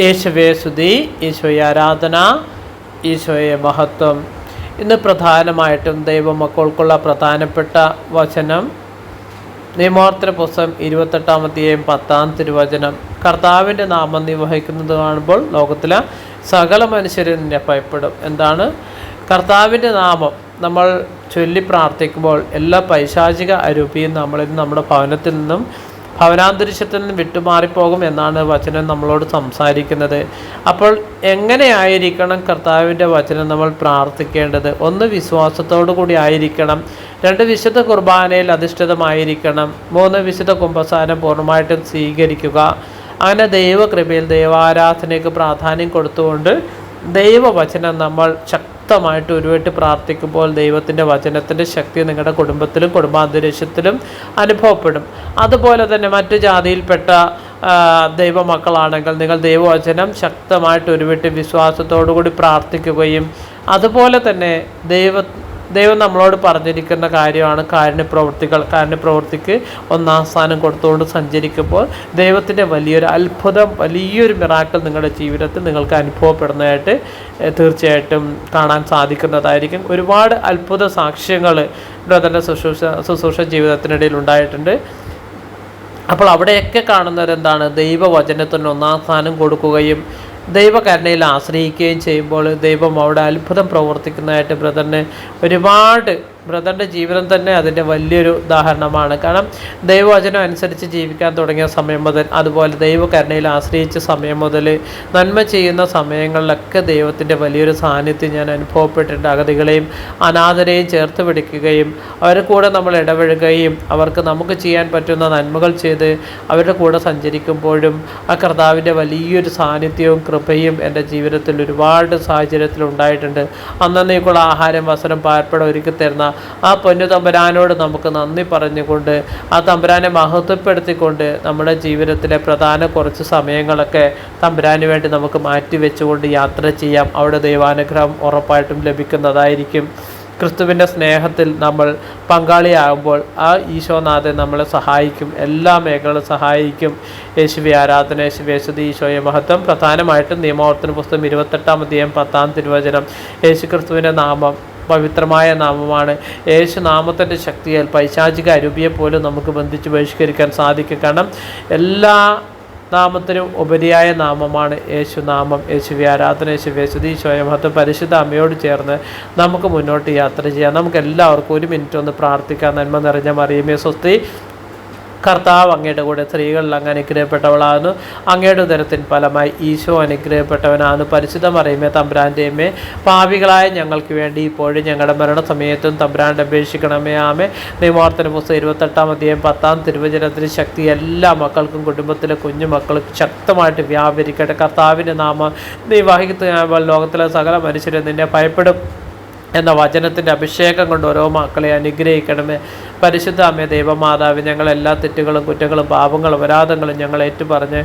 യേശുവേ സ്തുതി ഈശോയെ ആരാധന ഈശോയെ മഹത്വം. ഇന്ന് പ്രധാനമായിട്ടും ദൈവമക്കൾക്കുള്ള പ്രധാനപ്പെട്ട വചനം നിയമോർത്തര പുസ്തകം ഇരുപത്തെട്ടാമത്തെയും പത്താം തിരുവചനം. കർത്താവിന്റെ നാമം നിർവഹിക്കുന്നത് കാണുമ്പോൾ ലോകത്തിലെ സകല മനുഷ്യരും നിന്നെ ഭയപ്പെടും. എന്താണ്? കർത്താവിന്റെ നാമം നമ്മൾ ചൊല്ലി പ്രാർത്ഥിക്കുമ്പോൾ എല്ലാ പൈശാചിക അരൂപിയും നമ്മളിൽ നമ്മുടെ ഭവനത്തിൽ നിന്നും ഭവനാന്തരീക്ഷത്തിൽ നിന്ന് വിട്ടുമാറിപ്പോകും എന്നാണ് വചനം നമ്മളോട് സംസാരിക്കുന്നത്. അപ്പോൾ എങ്ങനെയായിരിക്കണം കർത്താവിന്റെ വചനം നമ്മൾ പ്രാർത്ഥിക്കേണ്ടത്? ഒന്ന് വിശ്വാസത്തോടു കൂടി ആയിരിക്കണം. രണ്ട് വിശുദ്ധ കുർബാനയിൽ അധിഷ്ഠിതമായിരിക്കണം. മൂന്ന് വിശുദ്ധ കുംഭസാരം പൂർണമായിട്ടും സ്വീകരിക്കുക. അങ്ങനെ ദൈവകൃപയിൽ ദൈവാരാധനയ്ക്ക് പ്രാധാന്യം കൊടുത്തുകൊണ്ട് ദൈവവചനം നമ്മൾ ശക്തമായിട്ട് ഉരുവിട്ട് പ്രാർത്ഥിക്കുമ്പോൾ ദൈവത്തിന്റെ വചനത്തിന്റെ ശക്തി നിങ്ങളുടെ കുടുംബത്തിലും കുടുംബാന്തരീക്ഷത്തിലും അനുഭവപ്പെടും. അതുപോലെ തന്നെ മറ്റു ജാതിയിൽപ്പെട്ട ദൈവമക്കളാണെങ്കിൽ നിങ്ങൾ ദൈവവചനം ശക്തമായിട്ട് ഉരുവിട്ട് വിശ്വാസത്തോടു കൂടി പ്രാർത്ഥിക്കുകയും അതുപോലെ തന്നെ ദൈവ ദൈവം നമ്മളോട് പറഞ്ഞിരിക്കുന്ന കാര്യമാണ് കാരുണ്യപ്രവൃത്തികൾ കാരുണ്യപ്രവൃത്തിക്ക് ഒന്നാം സ്ഥാനം കൊടുത്തുകൊണ്ട് സഞ്ചരിക്കുമ്പോൾ ദൈവത്തിന്റെ വലിയൊരു അത്ഭുതം വലിയൊരു മിറാക്കൾ നിങ്ങളുടെ ജീവിതത്തിൽ നിങ്ങൾക്ക് അനുഭവപ്പെടുന്നതായിട്ട് തീർച്ചയായിട്ടും കാണാൻ സാധിക്കുന്നതായിരിക്കും. ഒരുപാട് അത്ഭുത സാക്ഷ്യങ്ങൾ ബ്രദറിന്റെ ശുശ്രൂഷ ശുശ്രൂഷ ജീവിതത്തിനിടയിൽ ഉണ്ടായിട്ടുണ്ട്. അപ്പോൾ അവിടെയൊക്കെ കാണുന്നത് എന്താണ് ദൈവവചനത്തിന് ഒന്നാം സ്ഥാനം കൊടുക്കുകയും ദൈവകരുണയിൽ ആശ്രയിക്കുകയും ചെയ്യുമ്പോൾ ദൈവം അവിടെ അത്ഭുതം പ്രവർത്തിക്കുന്നതായിട്ട് ബ്രദറിന് ഒരുപാട് ബ്രദറിന്റെ ജീവിതം തന്നെ അതിന്റെ വലിയൊരു ഉദാഹരണമാണ്. കാരണം ദൈവവചനം അനുസരിച്ച് ജീവിക്കാൻ തുടങ്ങിയ സമയം മുതൽ അതുപോലെ ദൈവകരുണയിൽ ആശ്രയിച്ച സമയം മുതൽ നന്മ ചെയ്യുന്ന സമയങ്ങളിലൊക്കെ ദൈവത്തിന്റെ വലിയൊരു സാന്നിധ്യം ഞാൻ അനുഭവപ്പെട്ടിട്ടുണ്ട്. അഗതികളെയും അനാഥരെയും ചേർത്ത് പിടിക്കുകയും അവരുടെ കൂടെ നമ്മൾ ഇടപഴകുകയും അവർക്ക് നമുക്ക് ചെയ്യാൻ പറ്റുന്ന നന്മകൾ ചെയ്ത് അവരുടെ കൂടെ സഞ്ചരിക്കുമ്പോഴും ആ കർത്താവിന്റെ വലിയൊരു സാന്നിധ്യവും കൃപയും എന്റെ ജീവിതത്തിൽ ഒരുപാട് സാഹചര്യത്തിൽ ഉണ്ടായിട്ടുണ്ട്. അന്നേക്കുള്ള ആഹാരം വസ്ത്രം പാർപ്പിടം ഒരുക്കി തരുന്ന ആ പൊന്നു തമ്പുരാനോട് നമുക്ക് നന്ദി പറഞ്ഞുകൊണ്ട് ആ തമ്പുരാനെ മഹത്വപ്പെടുത്തിക്കൊണ്ട് നമ്മുടെ ജീവിതത്തിലെ പ്രധാന കുറച്ച് സമയങ്ങളൊക്കെ തമ്പുരാന് വേണ്ടി നമുക്ക് മാറ്റി വെച്ചുകൊണ്ട് യാത്ര ചെയ്യാം. അവിടെ ദൈവാനുഗ്രഹം ഉറപ്പായിട്ടും ലഭിക്കുന്നതായിരിക്കും. ക്രിസ്തുവിന്റെ സ്നേഹത്തിൽ നമ്മൾ പങ്കാളിയാകുമ്പോൾ ആ ഈശോനാഥൻ നമ്മളെ സഹായിക്കും. എല്ലാ മേഖലകളും സഹായിക്കും. യേശുവി ആരാധന യേശുവി യേശുദി ഈശോയെ മഹത്വം. പ്രധാനമായിട്ടും നിയമവർത്തന പുസ്തകം ഇരുപത്തെട്ടാം അധ്യായം പത്താം തിരുവചനം. യേശു ക്രിസ്തുവിന്റെ നാമം പവിത്രമായ നാമമാണ്. യേശു നാമത്തിന്റെ ശക്തിയാൽ പൈശാചിക അരൂപിയെ പോലും നമുക്ക് ബന്ധിച്ച് ബഹിഷ്കരിക്കാൻ സാധിക്കും. കാരണം എല്ലാ നാമത്തിനും ഉപരിയായ നാമമാണ് യേശു നാമം. യേശുവി ആരാധന യേശു യേശുദീശോയ മഹത്വം പരിശുദ്ധ അമ്മയോട് ചേർന്ന് നമുക്ക് മുന്നോട്ട് യാത്ര ചെയ്യാം. നമുക്ക് എല്ലാവർക്കും ഒരു മിനിറ്റ് ഒന്ന് പ്രാർത്ഥിക്കാം. നന്മ നിറഞ്ഞ മറിയമേ സ്വസ്തി. കർത്താവ് അങ്ങയുടെ കൂടെ സ്ത്രീകളിൽ അങ്ങ് അനുഗ്രഹപ്പെട്ടവളാകുന്നു. അങ്ങയുടെ ഉദരത്തിൻ ഫലമായി ഈശോ അനുഗ്രഹപ്പെട്ടവനാകുന്നു. പരിശുദ്ധ മറിയമേ തമ്പ്രാന്റെ അമ്മേ പാവികളായ ഞങ്ങൾക്ക് വേണ്ടി ഇപ്പോഴും ഞങ്ങളുടെ മരണസമയത്തും തമ്പ്രാന്റെ അപേക്ഷിക്കണമേ. ആമേ നിമോർത്തന പുസ്തകം ഇരുപത്തെട്ടാം അധ്യായം പത്താം തിരുവചനത്തിന് ശക്തി എല്ലാ മക്കൾക്കും കുടുംബത്തിലെ കുഞ്ഞു മക്കൾക്ക് ശക്തമായിട്ട് വ്യാപരിക്കട്ടെ. കർത്താവിന്റെ നാമം നീ വഹിക്കുന്ന ലോകത്തിലെ സകല മനുഷ്യരെ നിന്നെ ഭയപ്പെടും എന്ന വചനത്തിന്റെ അഭിഷേകം കൊണ്ട് ഓരോ മക്കളെ അനുഗ്രഹിക്കണമേ. പരിശുദ്ധ അമ്മ ദൈവമാതാവ് ഞങ്ങൾ എല്ലാ തെറ്റുകളും കുറ്റങ്ങളും പാപങ്ങളും അപരാധങ്ങളും ഞങ്ങൾ ഏറ്റുപറഞ്ഞ്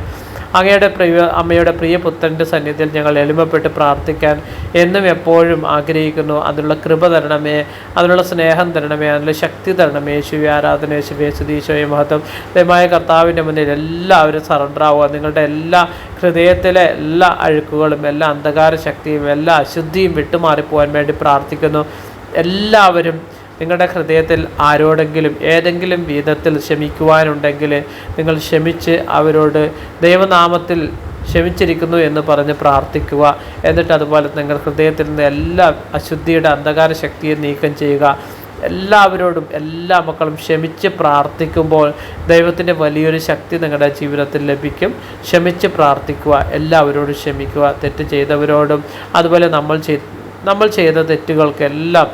അങ്ങയുടെ പ്രിയ അമ്മയുടെ പ്രിയ പുത്രന്റെ സന്നിധിയിൽ ഞങ്ങൾ എളിമപ്പെട്ട് പ്രാർത്ഥിക്കാൻ എന്നും എപ്പോഴും ആഗ്രഹിക്കുന്നു. അതിനുള്ള കൃപ തരണമേ അതിനുള്ള സ്നേഹം തരണമേ അതിനുള്ള ശക്തി തരണമേ. യേശുവി ആരാധന യേശുവി സുധീശോയെ മഹത്വം. ദയമായ കർത്താവിന്റെ മുന്നിൽ എല്ലാവരും സറണ്ടർ ആവുക. നിങ്ങളുടെ എല്ലാ ഹൃദയത്തിലെ എല്ലാ അഴുക്കുകളും എല്ലാ അന്ധകാര ശക്തിയും എല്ലാ അശുദ്ധിയും വിട്ടുമാറിപ്പോവാൻ വേണ്ടി പ്രാർത്ഥിക്കുന്നു. എല്ലാവരും നിങ്ങളുടെ ഹൃദയത്തിൽ ആരോടെങ്കിലും ഏതെങ്കിലും വിധത്തിൽ ക്ഷമിക്കുവാനുണ്ടെങ്കിൽ നിങ്ങൾ ക്ഷമിച്ച് അവരോട് ദൈവനാമത്തിൽ ക്ഷമിച്ചിരിക്കുന്നു എന്ന് പറഞ്ഞ് പ്രാർത്ഥിക്കുക. എന്നിട്ട് അതുപോലെ നിങ്ങൾ ഹൃദയത്തിൽ നിന്ന് എല്ലാ അശുദ്ധിയുടെ അന്ധകാര ശക്തിയെ നീക്കം ചെയ്യുക. എല്ലാവരോടും എല്ലാ മക്കളും ക്ഷമിച്ച് പ്രാർത്ഥിക്കുമ്പോൾ ദൈവത്തിന്റെ വലിയൊരു ശക്തി നിങ്ങളുടെ ജീവിതത്തിൽ ലഭിക്കും. ക്ഷമിച്ച് പ്രാർത്ഥിക്കുക. എല്ലാവരോടും ക്ഷമിക്കുക. തെറ്റ് ചെയ്തവരോടും അതുപോലെ നമ്മൾ ചെയ് നമ്മൾ ചെയ്ത തെറ്റുകൾക്കെല്ലാം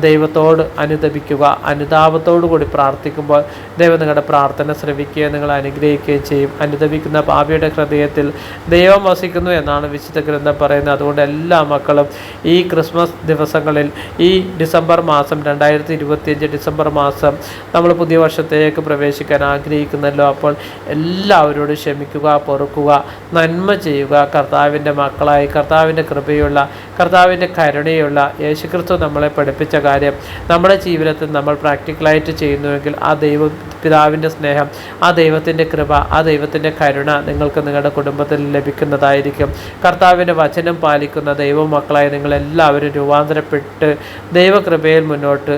ദൈവത്തോട് അനുദപിക്കുക അനുതാപത്തോടു കൂടി പ്രാർത്ഥിക്കുമ്പോൾ ദൈവം നിങ്ങളുടെ പ്രാർത്ഥന ശ്രവിക്കുകയും നിങ്ങൾ അനുഗ്രഹിക്കുകയും ചെയ്യും. അനുദപിക്കുന്ന പാപിയുടെ ഹൃദയത്തിൽ ദൈവം വസിക്കുന്നു എന്നാണ് വിശുദ്ധ ഗ്രന്ഥം പറയുന്നത്. അതുകൊണ്ട് എല്ലാ മക്കളും ഈ ക്രിസ്മസ് ദിവസങ്ങളിൽ ഈ ഡിസംബർ മാസം രണ്ടായിരത്തി ഇരുപത്തിയഞ്ച് ഡിസംബർ മാസം നമ്മൾ പുതിയ വർഷത്തേക്ക് പ്രവേശിക്കാൻ ആഗ്രഹിക്കുന്നല്ലോ. അപ്പോൾ എല്ലാവരോടും ക്ഷമിക്കുക പൊറുക്കുക നന്മ ചെയ്യുക. കർത്താവിന്റെ മക്കളായി കർത്താവിന്റെ കൃപയുള്ള കർത്താവിന്റെ കരുണയുള്ള യേശുക്രിസ്തു നമ്മളെ നമ്മളെ പഠിപ്പിച്ച കാര്യം. നമ്മുടെ ജീവിതത്തിൽ നമ്മൾ പ്രാക്ടിക്കലായിട്ട് ചെയ്യുന്നുവെങ്കിൽ ആ ദൈവ പിതാവിന്റെ സ്നേഹം ആ ദൈവത്തിന്റെ കൃപ ആ ദൈവത്തിന്റെ കരുണ നിങ്ങൾക്ക് നിങ്ങളുടെ കുടുംബത്തിൽ ലഭിക്കുന്നതായിരിക്കും. കർത്താവിന്റെ വചനം പാലിക്കുന്ന ദൈവമക്കളായി നിങ്ങളെല്ലാവരും രൂപാന്തരപ്പെട്ട് ദൈവകൃപയിൽ മുന്നോട്ട്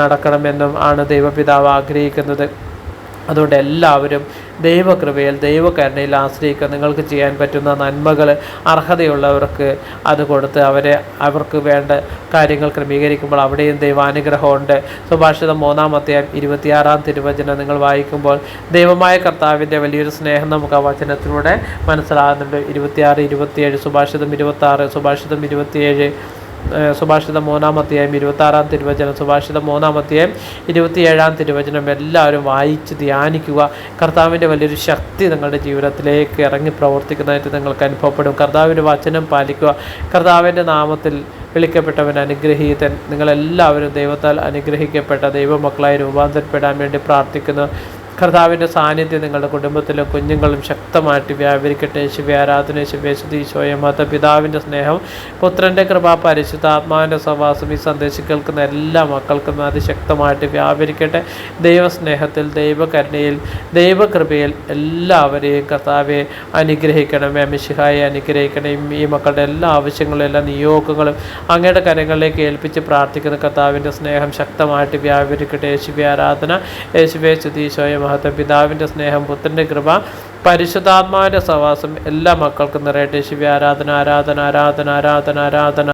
നടക്കണമെന്നും ആണ് ദൈവപിതാവ് ആഗ്രഹിക്കുന്നത്. അതുകൊണ്ട് എല്ലാവരും ദൈവകൃപയിൽ ദൈവകരുണയിൽ ആശ്രയിക്കുക. നിങ്ങൾക്ക് ചെയ്യാൻ പറ്റുന്ന നന്മകൾ അർഹതയുള്ളവർക്ക് അത് കൊടുത്ത് അവരെ അവർക്ക് വേണ്ട കാര്യങ്ങൾ ക്രമീകരിക്കുമ്പോൾ അവിടെയും ദൈവാനുഗ്രഹമുണ്ട്. സുഭാഷിതം മൂന്നാമത്തെ ഇരുപത്തിയാറാം തിരുവചനം നിങ്ങൾ വായിക്കുമ്പോൾ ദൈവമായ കർത്താവിന്റെ വലിയൊരു സ്നേഹം നമുക്ക് ആ വചനത്തിലൂടെ മനസ്സിലാകുന്നുണ്ട്. ഇരുപത്തിയാറ് ഇരുപത്തിയേഴ് സുഭാഷിതം ഇരുപത്തി ആറ് സുഭാഷിതം ഇരുപത്തിയേഴ്. സുഭാഷിതം മൂന്നാമത്തെയായും ഇരുപത്തി ഇരുപത്താറാം തിരുവചനം സുഭാഷിതം മൂന്നാമത്തെയായും ഇരുപത്തിയേഴാം തിരുവചനം എല്ലാവരും വായിച്ച് ധ്യാനിക്കുക. കർത്താവിന്റെ വലിയൊരു ശക്തി നിങ്ങളുടെ ജീവിതത്തിലേക്ക് ഇറങ്ങി പ്രവർത്തിക്കുന്നതായിട്ട് നിങ്ങൾക്ക് അനുഭവപ്പെടും. കർത്താവിന്റെ വചനം പാലിക്കുക. കർത്താവിന്റെ നാമത്തിൽ വിളിക്കപ്പെട്ടവൻ അനുഗ്രഹീതൻ. നിങ്ങളെല്ലാവരും ദൈവത്താൽ അനുഗ്രഹിക്കപ്പെട്ട ദൈവമക്കളായി രൂപാന്തരപ്പെടാൻ വേണ്ടി പ്രാർത്ഥിക്കുന്നു. കർത്താവിന്റെ സാന്നിധ്യം നിങ്ങളുടെ കുടുംബത്തിലെ കുഞ്ഞുങ്ങളും ശക്തമായിട്ട് വ്യാപരിക്കട്ടെ. ശിവ ആരാധന ശിവേശുദീശോയ മത പിതാവിന്റെ സ്നേഹം പുത്രന്റെ കൃപ പരിശുദ്ധാത്മാവിന്റെ സവാസം ഈ സന്ദേശം കേൾക്കുന്ന എല്ലാ മക്കൾക്കും അതിശക്തമായിട്ട് വ്യാപരിക്കട്ടെ. ദൈവസ്നേഹത്തിൽ ദൈവകരുണയിൽ ദൈവകൃപയിൽ എല്ലാവരെയും കർത്താവെ അനുഗ്രഹിക്കണമേ. മിശിഹായെ അനുഗ്രഹിക്കണം ഈ മക്കളുടെ എല്ലാ ആവശ്യങ്ങളും എല്ലാ നിയോഗങ്ങളും അങ്ങയുടെ കരങ്ങളിലേക്ക് ഏൽപ്പിച്ച് പ്രാർത്ഥിക്കുന്ന കർത്താവിന്റെ സ്നേഹം ശക്തമായിട്ട് വ്യാപരിക്കട്ടെ. യേശുവെ ആരാധന യേശുവെ ചുതീശോയ മഹത്വ പിതാവിന്റെ സ്നേഹം പുത്രന്റെ കൃപ പരിശുദ്ധാത്മാവിന്റെ സവാസം എല്ലാ മക്കൾക്കും നിറയട്ടെ. ശിവ ആരാധന ആരാധന ആരാധന ആരാധന ആരാധന.